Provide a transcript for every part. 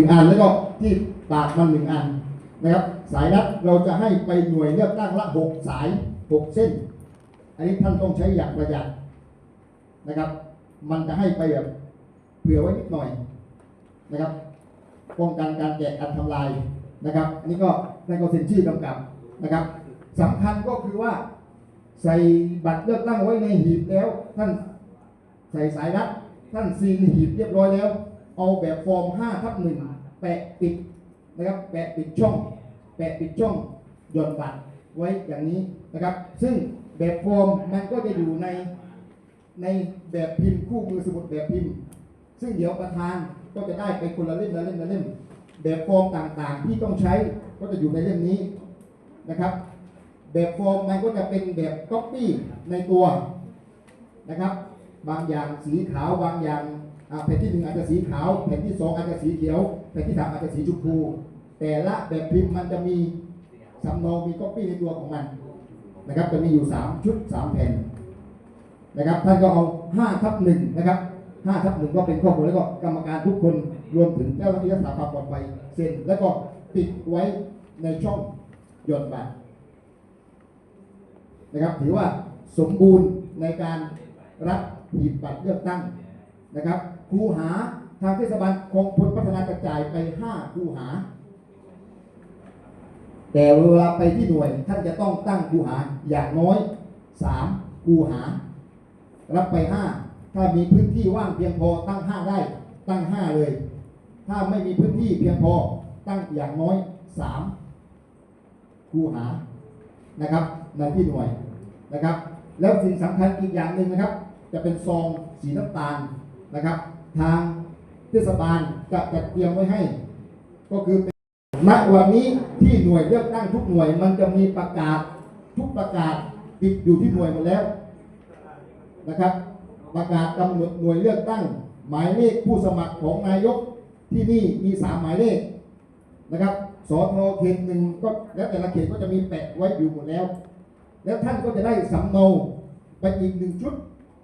นึ่งอันแล้วก็ที่ปากมันหนึ่งอันนะครับ สายรัดเราจะให้ไปหน่วยเลือกตั้งละหกสายหกเส้น อันนี้ท่านต้องใช้อย่างประหยัดนะครับ มันจะให้ไปแบบเผื่อไว้นิดหน่อยนะครับป้องกันการแกะการทำลายนะครับ อันนี้ก็ท่นก็เซ็นชื่อกำกับนะครับสำคัญก็คือว่าใส่บัตรเลือกตั้งไว้ในหีบแล้ว ท่านใส่สายรัดท่านซีนหีบเรียบร้อยแล้ว เอาแบบฟอร์ม5ทับหนึ่งแปะปิดนะครับแปะปิดช่อง แปะปิดช่องหย่อนบัตรไว้อย่างนี้นะครับ ซึ่งแบบฟอร์มมันก็จะอยู่ในในแบบพิมพ์คู่มือสมุดแบบพิมพ์ ซึ่งเดี๋ยวประธานก็จะได้ไปคนละเล่มละเล่มละเล่ม แบบฟอร์มต่างๆ ที่ต้องใช้ก็จะอยู่ในเล่มนี้นะครับ แบบฟอร์มมันก็จะเป็นแบบก๊อปปี้ในตัวนะครับ บางอย่างสีขาวบางอย่าง แผ่นที่หนึ่งอาจจะสีขาว แผ่นที่สองอาจจะสีเขียว แผ่นที่สามอาจจะสีชมพู แต่ละแบบพิมพ์มันจะมีสำเนามีก๊อปปี้ในตัวของมันนะครับ จะมีอยู่3ชุด3แผ่นนะครับ ท่านก็เอา5ทับหนึ่งนะครับ5ทับหนึ่งก็เป็นข้อมูลแล้วก็กรรมการทุกคนรวมถึงเจ้าหน้าที่รักษาความปลอดภัยเซ็นแล้วก็ติดไว้ในช่องหย่อนบัตรนะครับ ถือว่าสมบูรณ์ในการรับหีบบัตรเลือกตั้ง นะครับคูหาทางเทศบาลคงพลพัฒนากระจายไป 5 คูหา แต่เวลาไปที่หน่วยท่านจะต้องตั้งคูหาอย่างน้อย 3 คูหา รับไป 5 ถ้ามีพื้นที่ว่างเพียงพอตั้ง 5 ได้ ตั้ง 5 เลย ถ้าไม่มีพื้นที่เพียงพอตั้งอย่างน้อย 3 คูหานะครับในที่หน่วยนะครับ แล้วสิ่งสำคัญอีกอย่างหนึ่งนะครับ จะเป็นซองสีน้ำตาล นะครับ ทางเทศบาลจะจัดเตรียมไว้ให้ ก็คือเป็นณวันนี้ที่หน่วยเลือกตั้งทุกหน่วย มันจะมีประกาศทุกประกาศติดอยู่ที่หน่วยหมดแล้วนะครับ ประกาศกำหนดหน่วยเลือกตั้ง หมายเลขผู้สมัครของนายกที่นี่มีสามหมายเลขนะครับสอทอเขตหนึ่งก็แล้วแต่ละเขตก็จะมีแปะไว้อยู่หมดแล้ว แล้วท่านก็จะได้สำเนาไปอีกหนึ่งชุด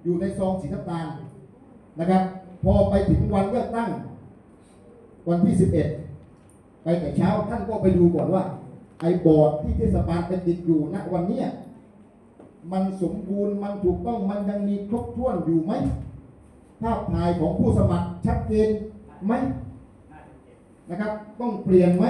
อยู่ในซองสีน้ำตาล นะครับ พอไปถึงวันเลือกตั้ง วันที่ 11 ไปแต่เช้าท่านก็ไปดูก่อนว่า ไอ้บอร์ดที่เทศบาลไปติดอยู่ณวันเนี้ยมันสมบูรณ์มันถูกต้องมันยังมีครบถ้วนอยู่ไหมภาพถ่ายของผู้สมัครชัดเจนไหมนะครับ ต้องเปลี่ยนไหม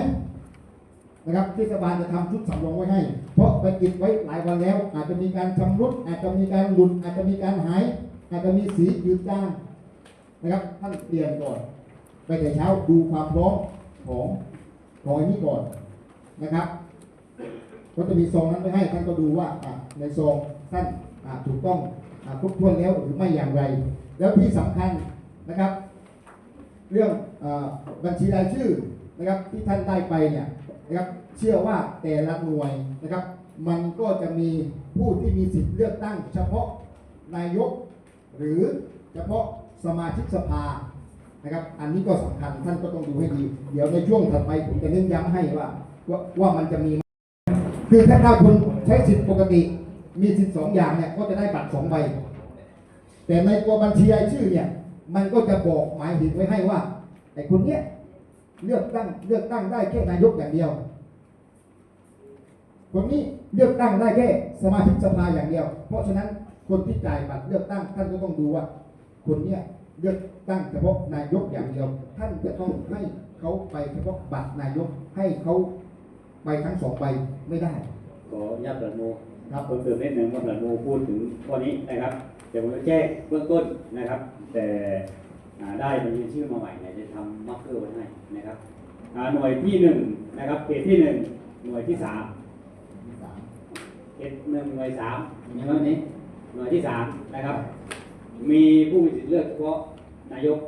นะครับเทศบาลจะทำชุดสำรองไว้ให้ เพราะไปติดไว้หลายวันแล้ว อาจจะมีการชำรุดอาจจะมีการหลุดอาจจะมีการหาย อาจจะมีสียืดจาง นะครับท่านเปลี่ยนก่อนไปแต่เช้าดูความพร้อมของของอันนี้ก่อนนะครับ ก็จะมีซองนั้นไว้ให้ท่านก็ดูว่าในซองท่านถูกต้องครบถ้วนแล้วหรือไม่อย่างไร แล้วที่สำคัญนะครับ เรื่องอบัญชีรายชื่อนะครับที่ท่านได้ไปเนี่ยนะครับเชื่อว่าแต่ละหน่วยนะครับ มันก็จะมีผู้ที่มีสิทธิ์เลือกตั้ง เฉพาะนายกหรือเฉพาะ สมาชิกสภานะครับ อันนี้ก็สำคัญท่านก็ต้องดูให้ดี เดี๋ยวในช่วงถัดไปผมจะเน้นย้ำให้ว่าว่าว่ามันจะมี คือถ้าถ้าคุณใช้สิทธิ์ปกติ มีสิทธิ์สองอย่างเนี่ยก็จะได้บัตรสองใบ แต่ในตัวบัญชีรายชื่อเนี่ย มันก็จะบอกหมายเหตุไว้ให้ว่าไอ้คนเนี้ยเลือกตั้งเลือกตั้งได้แค่นายกอย่างเดียว คนนี้เลือกตั้งได้แค่สมาชิกสภาอย่างเดียว เพราะฉะนั้นคนที่จ่ายบัตรเลือกตั้งท่านก็ต้องดูว่า คนเนี้ยเลือกตั้งเฉพาะนายกอย่างเดียว ท่านจะต้องให้เขาไปเฉพาะบัตรนายกให้เขาไปทั้งสองใบไม่ได้ ขออนุญาตประโมครับเพิ่มเติมนิดหนึ่งว่าประโมพูดถึงข้อนี้นะครับเดี๋ยวผมจะแจ้งเบื้องต้นนะครับ แต่อ่าได้บัญชีชื่อมาใหม่เนี่ยจะทำมาร์กเกอร์ไว้ให้นะครับอ่าหน่วยที่หนึ่งนะครับเขตที่หนึ่งหน่วยที่สามเขตหนึ่งหน่วยสามมีไหมวันนี้หน่วยที่สามนะครับ มีผู้มีสิทธิ์เลือกเฉพาะนายก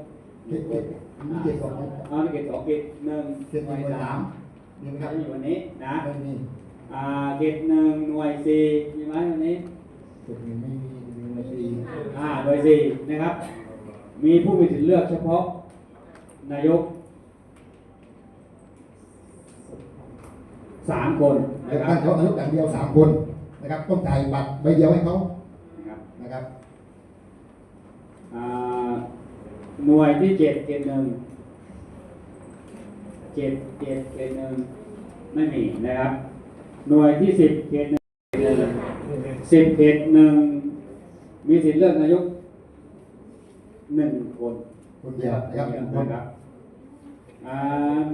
เขตเขตมีเขตสองไหมเอาเขตสองเขตหนึ่งเขตหน่น่วยสามมีไหมครับอยู่วันนี้นะไม่มีอ่าเขตหนึ่งหน่วยสี่มีไหมวันนี้เขตหนึ่งไม่มีมีไม่มีอ่าโดยสี่นะครับ มีผู้มีสิทธิ์เลือกเฉพาะ นายกสามคนเลืนะอกครัตั้บงเขานายกอย่างเดียวสามคนนะครับ ต้องจ่ายบัตรใบเดียวให้เขานะครับนะครับ หน่วยที่เจ็ดเขตหนึ่งเจ็ดเจ็ดเขตหนึ่งไม่มีนะครับ หน่วยที่สิบเขตหนึ่งสิบเขตหนึ่งมีสิทธิ์เลือกนายกหนึ่งคนคนเดียวนะครับหนึ่งคนนะครับอ่า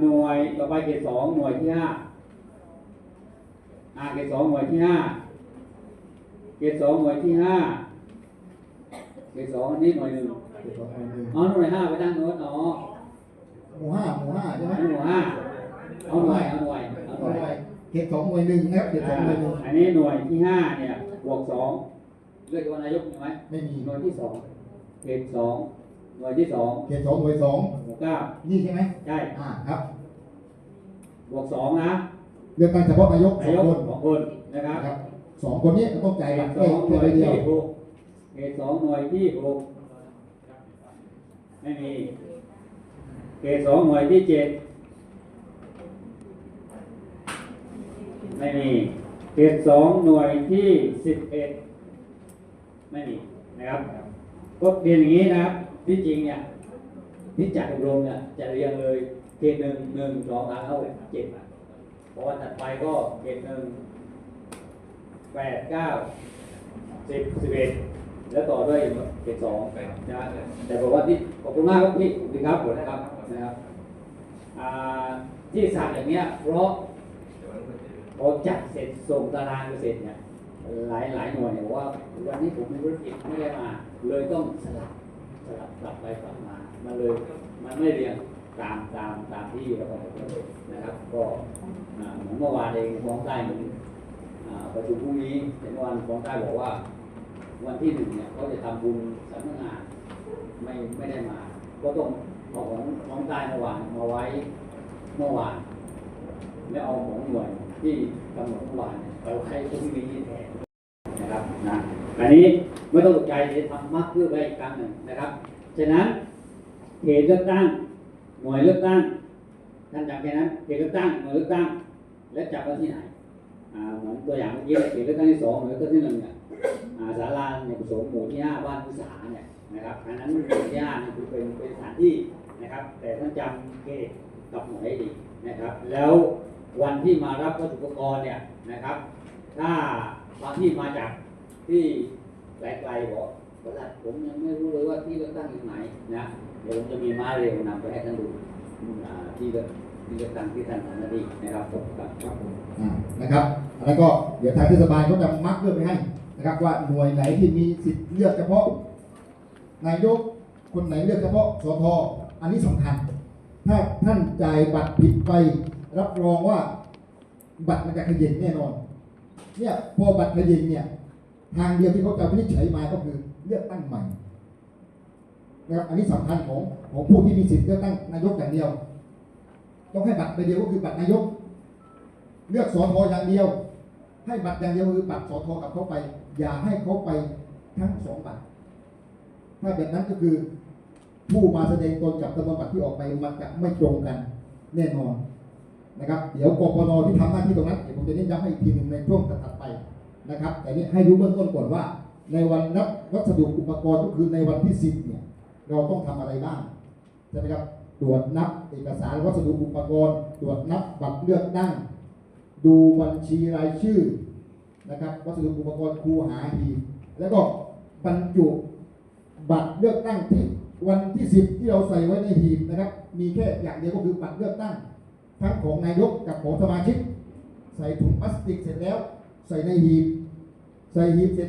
หน่วยต่อไปเขตสองหน่วยที่ห้าอ่าเขตสองหน่วยที่ห้าเขตสองหน่วยที่ห้า เขตสองอันนี้หน่วยหนึ่งเขตสองหน่วยหนึ่งอ๋อหน่วยห้าไปตั้งโน้นอ๋อหมู่ห้าหมู่ห้าใช่ไหมหน่วยห้าเอาหน่วยเอาหน่วยเอาหหน่วยน่วยเขตสองหน่วยหนึ่งนะครับเขตสองหน่วยหนึ่งอันนี้หน่วยที่ห้าเนี่ยบวกสองเลือกว่านายกมีไหมไม่มีหน่วยที่สองเขตสองหน่วยที่สองเขตสองหน่วยสองหมู่เก้านี่ใช่ไหมใช่อ่าครับ บวกสองนะเลือกตั้งเฉพาะนายกสนาองยกคนสองคนนะครับนะครับสองคนนี้ต้องจ่ายเขบัตตรสแค่องหแค่น่วยใบเดียวที่หก เขตสองหน่วยที่หกไม่มีเขตสองหน่วยที่เจ็ดไม่มีเขตสองหน่วยที่สิบเอ็ดไม่มีนะครับก็เรียนอย่างนี้นะครับที่จริงเนี่ยที่จัดอบรมเนี่ยจะเรียงเลยเขตหนึ่งหนึ่งสองสามเท่าเจ็ดเพราะว่าถัดไปก็เขตหนึ่งแปดเก้าสิบสิบเอ็ด แล้วต่อด้วยเจ็ดสองนะแต่บอกว่าที่ขอบคุณมากครับพี่ขอบคุณครับผมนะครับนะครับอ่าที่สั่งอย่างเนี้ยเพราะพอจัดเสร็จส่งตารางไปเสร็จเนี่ยหลายหลายหน่วยเนี่ยบอกว่าวันนี้ผมมีธุรกิจไม่ได้มาเลยต้องสลับสลับกลับไปกลับมามันเลยมันไม่เรียงตามตามตามที่เรากำหนดนะครับ ก็อ่าเหมือนเมื่อวานเองฟ้องได้เหมือนอ่าประชุมพรุ่งนี้เห็นวันของใต้บอกว่า วันที่หนึ่งเนี่ยเขาจะทำบุญสำนักงานไม่ไม่ได้มา ก็ต้องเอาของของใต้เมื่อวานมาไว้เมื่อวานไม่เอาของหน่วยที่กำหนดเมื่อวานเนี่ยไปไว้พรุ่งนี้แทนนะครับนะอันนี้ไม่ต้องตกใจจะทำมากเพื่อไว้อีกครั้งหนึ่งนะครับฉะนั้นเขตเลือกตั้งหน่วยเลือกตั้งท่านจำแค่นั้นเขตเลือกตั้งหน่วยเลือกตั้งและจับไว้ที่ไหนอ่าเหมือนตัวอย่างเมื่อกี้เขตเลือกตั้งที่สองหรือเลือกตั้งที่หนึ่งเนี่ย ศาลาเนี่ยผสมหมู่ที่ห้าบ้านพุษาเนี่ยนะครับอันนั้นหมู่ที่ห้าเนี่ยคือเป็นเป็นสถานที่นะครับ แต่ท่านจำเขตกับหน่วยให้ดีนะครับ แล้ววันที่มารับวัตถุอุปกรณ์เนี่ยนะครับ ถ้าบางที่มาจากที่ไกลๆบอกว่าผมยังไม่รู้เลยว่าที่เลือกตั้งอยู่ไหนนะเดี๋ยวผมจะมีมาเร็วนำไปให้ท่านดูที่เลือกที่เลือกตั้งที่ท่านทำหน้าที่นะครับขอบคุณครับครับผมอ่านะครับแล้วก็เดี๋ยวทางเทศบาลเขาจะมักเลือไปให้ นะครับว่าหน่วยไหนที่มีสิทธิ์เลือกเฉพาะ นายกคนไหนเลือกเฉพาะสทอันนี้สำคัญ ถ้าท่านจ่ายบัตรผิดไป รับรองว่า บัตรมันจะขยิงแน่นอน เนี่ยพอบัตรขยิงเนี่ยทางเดียวที่เขาจะวินิจฉัยมาก็คือเลือกตั้งใหม่นะครับอันนี้สำคัญของของผู้ที่มีสิทธิ์เลือกตั้งนายกอย่างเดียว ต้องให้บัตรใบเดียวก็คือบัตรนายก เลือกสอทออย่างเดียว ให้บัตรอย่างเดียวคือบัตรสอทอกับเขาไป อย่าให้เขาไปทั้งสองบัตรถ้าแบบนั้นก็คือผู้มาแสดงตนกับจำนวนบัตรที่ออกไปมันจะไม่ตรงกันแน่นอนนะครับ เดี๋ยวกปนที่ทำหน้าที่ตรงนั้นเดี๋ยวผมจะเน้นย้ำให้อีกทีหนึ่งในช่วงถัดไปนะครับ แต่นี่ให้รู้เบื้องต้นก่อนว่า ในวันนับวัสดุอุปกรณ์ก็คือในวันที่สิบเนี่ยเราต้องทำอะไรบ้างใช่ไหมครับตรวจนับเอกสารวัสดุอุปกรณ์ ตรวจนับบัตรเลือกตั้ง ดูบัญชีรายชื่อนะครับวัสดุอุปกรณ์ครูหาหีบแล้วก็บรรจุบัตรเลือกตั้งที่วันที่สิบที่เราใส่ไว้ในหีบนะครับ มีแค่อย่างเดียวก็คือบัตรเลือกตั้ง ทั้งของนายกกับของสมาชิก ใส่ถุงพลาสติกเสร็จแล้ว ใส่ในหีบ ใส่หีบเสร็จ